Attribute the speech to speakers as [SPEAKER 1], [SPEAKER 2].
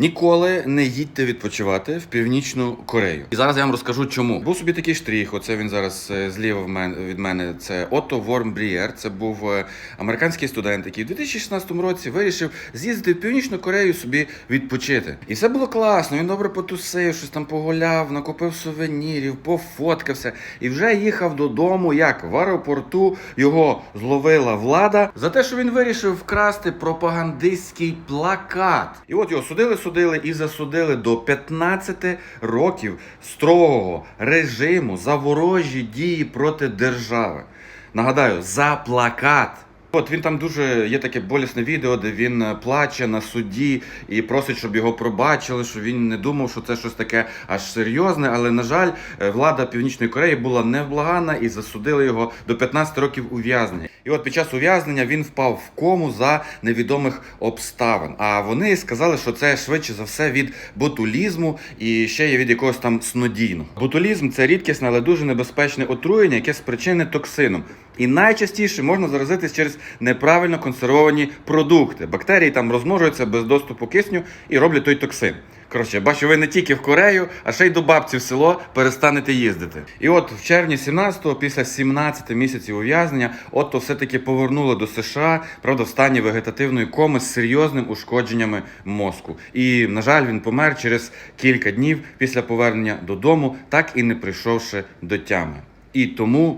[SPEAKER 1] Ніколи не їдьте відпочивати в північну Корею. І зараз я вам розкажу, чому. Був собі такий штрих. Оце він зараз е, зліва від мене. Це Отто Вормбрієр. Це був е, американський студент, який в 2016 році вирішив з'їздити в північну Корею собі відпочити. І все було класно. Він добре потусив, щось там погуляв, накупив сувенірів, пофоткався і вже їхав додому. Як в аеропорту його зловила влада за те, що він вирішив вкрасти пропагандистський плакат. І от його судили, судили і засудили до 15 років строгого режиму за ворожі дії проти держави. Нагадаю, за плакат. От він там дуже є таке болісне відео, де він е, плаче на суді і просить, щоб його пробачили, що він не думав, що це щось таке аж серйозне. Але на жаль, е, влада Північної Кореї була невблаганна і засудили його до 15 років ув'язнення. І от під час ув'язнення він впав в кому за невідомих обставин. А вони сказали, що це швидше за все від ботулізму і ще є від якогось там снодійного. Ботулізм це рідкісне, але дуже небезпечне отруєння, яке спричинене токсином. І найчастіше можна заразитись через неправильно консервовані продукти. Бактерії там розмножуються без доступу кисню і роблять той токсин. Коротше, бачу, ви не тільки в Корею, а ще й до бабці в село перестанете їздити. І от в червні 17-го, після 17 місяців ув'язнення, Отто все-таки повернули до США, правда, в стані вегетативної коми з серйозним ушкодженнями мозку. І, на жаль, він помер через кілька днів після повернення додому, так і не прийшовши до тями. І тому